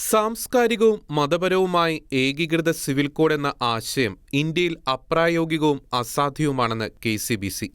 സാംസ്കാരികവും മതപരവുമായി ഏകീകൃത civil code എന്ന ആശയം ഇന്ത്യയിൽ അപ്രായോഗികവും അസാധ്യവുമാണെന്ന് കെ സി ബി സി.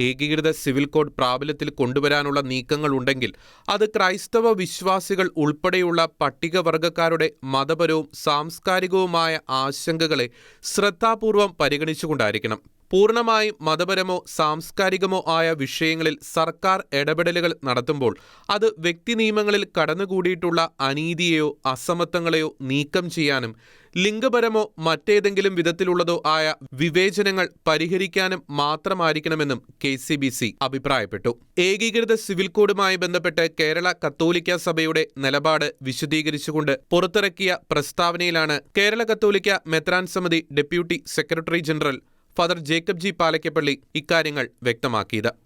ഏകീകൃത സിവിൽ കോഡ് പ്രാബല്യത്തിൽ കൊണ്ടുവരാനുള്ള നീക്കങ്ങൾ ഉണ്ടെങ്കിൽ അത് ക്രൈസ്തവ വിശ്വാസികൾ ഉൾപ്പെടെയുള്ള പട്ടികവർഗക്കാരുടെ മതപരവും സാംസ്കാരികവുമായ ആശങ്കകളെ ശ്രദ്ധാപൂർവം പരിഗണിച്ചുകൊണ്ടായിരിക്കണം. പൂർണമായും മതപരമോ സാംസ്കാരികമോ ആയ വിഷയങ്ങളിൽ സർക്കാർ ഇടപെടലുകൾ നടത്തുമ്പോൾ അത് വ്യക്തി നിയമങ്ങളിൽ കടന്നുകൂടിയിട്ടുള്ള അനീതിയെയോ അസമത്വങ്ങളെയോ നീക്കം ചെയ്യാനും ലിംഗപരമോ മറ്റേതെങ്കിലും വിധത്തിലുള്ളതോ ആയ വിവേചനങ്ങൾ പരിഹരിക്കാനും മാത്രമായിരിക്കണമെന്നും കെ സി ബി സി അഭിപ്രായപ്പെട്ടു. ഏകീകൃത സിവിൽ കോഡുമായി ബന്ധപ്പെട്ട് കേരള കത്തോലിക്ക സഭയുടെ നിലപാട് വിശദീകരിച്ചുകൊണ്ട് പുറത്തിറക്കിയ പ്രസ്താവനയിലാണ് കേരള കത്തോലിക്ക മെത്രാൻ സമിതി deputy secretary general father Jacob G. Palakkappally ഇക്കാര്യങ്ങൾ വ്യക്തമാക്കിയത്.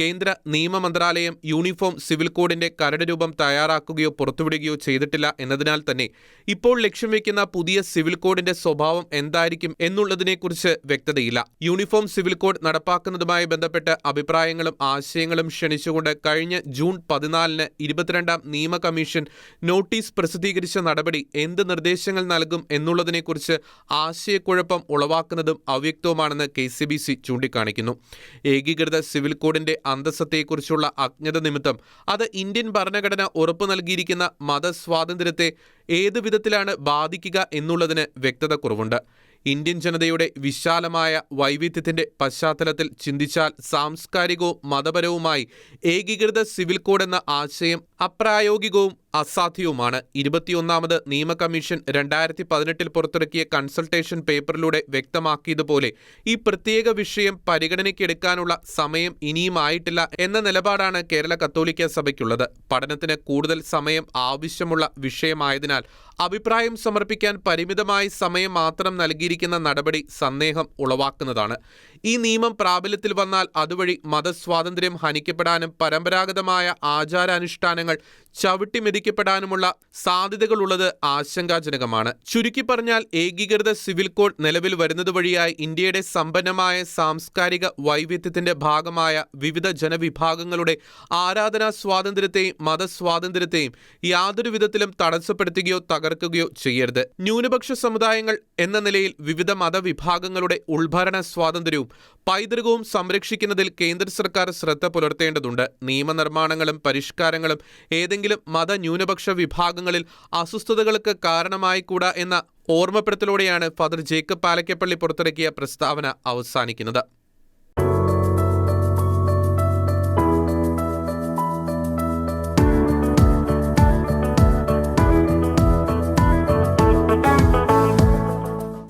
കേന്ദ്ര നിയമ മന്ത്രാലയം യൂണിഫോം സിവിൽ കോഡിന്റെ കരട് രൂപം തയ്യാറാക്കുകയോ പുറത്തുവിടുകയോ ചെയ്തിട്ടില്ല എന്നതിനാൽ തന്നെ ഇപ്പോൾ ലക്ഷ്യം വയ്ക്കുന്ന പുതിയ സിവിൽ കോഡിന്റെ സ്വഭാവം എന്തായിരിക്കും എന്നുള്ളതിനെക്കുറിച്ച് വ്യക്തതയില്ല. യൂണിഫോം സിവിൽ കോഡ് നടപ്പാക്കുന്നതുമായി ബന്ധപ്പെട്ട് അഭിപ്രായങ്ങളും ആശയങ്ങളും ക്ഷണിച്ചുകൊണ്ട് കഴിഞ്ഞ ജൂൺ പതിനാലിന് ഇരുപത്തിരണ്ടാം നിയമ കമ്മീഷൻ നോട്ടീസ് പ്രസിദ്ധീകരിച്ച നടപടി എന്ത് നിർദ്ദേശങ്ങൾ നൽകും എന്നുള്ളതിനെക്കുറിച്ച് ആശയക്കുഴപ്പം ഉളവാക്കുന്നതും അവ്യക്തവുമാണെന്ന് കെ സി ബി സി ചൂണ്ടിക്കാണിക്കുന്നു. ഏകീകൃത സിവിൽ കോഡിന്റെ അന്തസ്സത്തെക്കുറിച്ചുള്ള അജ്ഞത നിമിത്തം അത് ഇന്ത്യൻ ഭരണഘടന ഉറപ്പു നൽകിയിരിക്കുന്ന മതസ്വാതന്ത്ര്യത്തെ ഏതു വിധത്തിലാണ് ബാധിക്കുക എന്നുള്ളതിന് വ്യക്തത കുറവുണ്ട്. ഇന്ത്യൻ ജനതയുടെ വിശാലമായ വൈവിധ്യത്തിന്റെ പശ്ചാത്തലത്തിൽ ചിന്തിച്ചാൽ സാംസ്കാരികവും മതപരവുമായി ഏകീകൃത സിവിൽ കോഡ് എന്ന ആശയം അപ്രായോഗികവും അസാധ്യവുമാണ്. ഇരുപത്തിയൊന്നാമത് നിയമ കമ്മീഷൻ രണ്ടായിരത്തി പതിനെട്ടിൽ പുറത്തിറക്കിയ കൺസൾട്ടേഷൻ പേപ്പറിലൂടെ വ്യക്തമാക്കിയതുപോലെ ഈ പ്രത്യേക വിഷയം പരിഗണനയ്ക്കെടുക്കാനുള്ള സമയം ഇനിയും ആയിട്ടില്ല എന്ന നിലപാടാണ് കേരള കത്തോലിക്ക സഭയ്ക്കുള്ളത്. പഠനത്തിന് കൂടുതൽ സമയം ആവശ്യമുള്ള വിഷയമായതിനാൽ അഭിപ്രായം സമർപ്പിക്കാൻ പരിമിതമായ സമയം മാത്രം നൽകിയിരിക്കുന്ന നടപടി സന്ദേഹം ഉളവാക്കുന്നതാണ്. ഈ നിയമം പ്രാബല്യത്തിൽ വന്നാൽ അതുവഴി മതസ്വാതന്ത്ര്യം ഹനിക്കപ്പെടാനും പരമ്പരാഗതമായ ആചാരാനുഷ്ഠാനങ്ങൾ കാര്യങ്ങൾ ചവിട്ടിമെതിക്കപ്പെടാനുമുള്ള സാധ്യതകളുള്ളത് ആശങ്കാജനകമാണ്. ചുരുക്കി പറഞ്ഞാൽ ഏകീകൃത സിവിൽ കോഡ് നിലവിൽ വരുന്നത് വഴിയായി ഇന്ത്യയുടെ സമ്പന്നമായ സാംസ്കാരിക വൈവിധ്യത്തിന്റെ ഭാഗമായ വിവിധ ജനവിഭാഗങ്ങളുടെ ആരാധനാ സ്വാതന്ത്ര്യത്തെയും മതസ്വാതന്ത്ര്യത്തെയും യാതൊരു വിധത്തിലും തടസ്സപ്പെടുത്തുകയോ തകർക്കുകയോ ചെയ്യരുത്. ന്യൂനപക്ഷ സമുദായങ്ങൾ എന്ന നിലയിൽ വിവിധ മതവിഭാഗങ്ങളുടെ ഉൾഭരണ സ്വാതന്ത്ര്യവും പൈതൃകവും സംരക്ഷിക്കുന്നതിൽ കേന്ദ്ര സർക്കാർ ശ്രദ്ധ പുലർത്തേണ്ടതുണ്ട്. നിയമനിർമ്മാണങ്ങളും പരിഷ്കാരങ്ങളും ഏതെങ്കിലും മതന്യൂനപക്ഷ വിഭാഗങ്ങളിൽ അസ്വസ്ഥതകൾക്ക് കാരണമായിക്കൂടാ എന്ന ഓർമ്മപ്പെടുത്തലോടെയാണ് ഫാദർ ജേക്കബ് പാലക്കപ്പള്ളി പുറത്തിറക്കിയ പ്രസ്താവന അവസാനിക്കുന്നത്.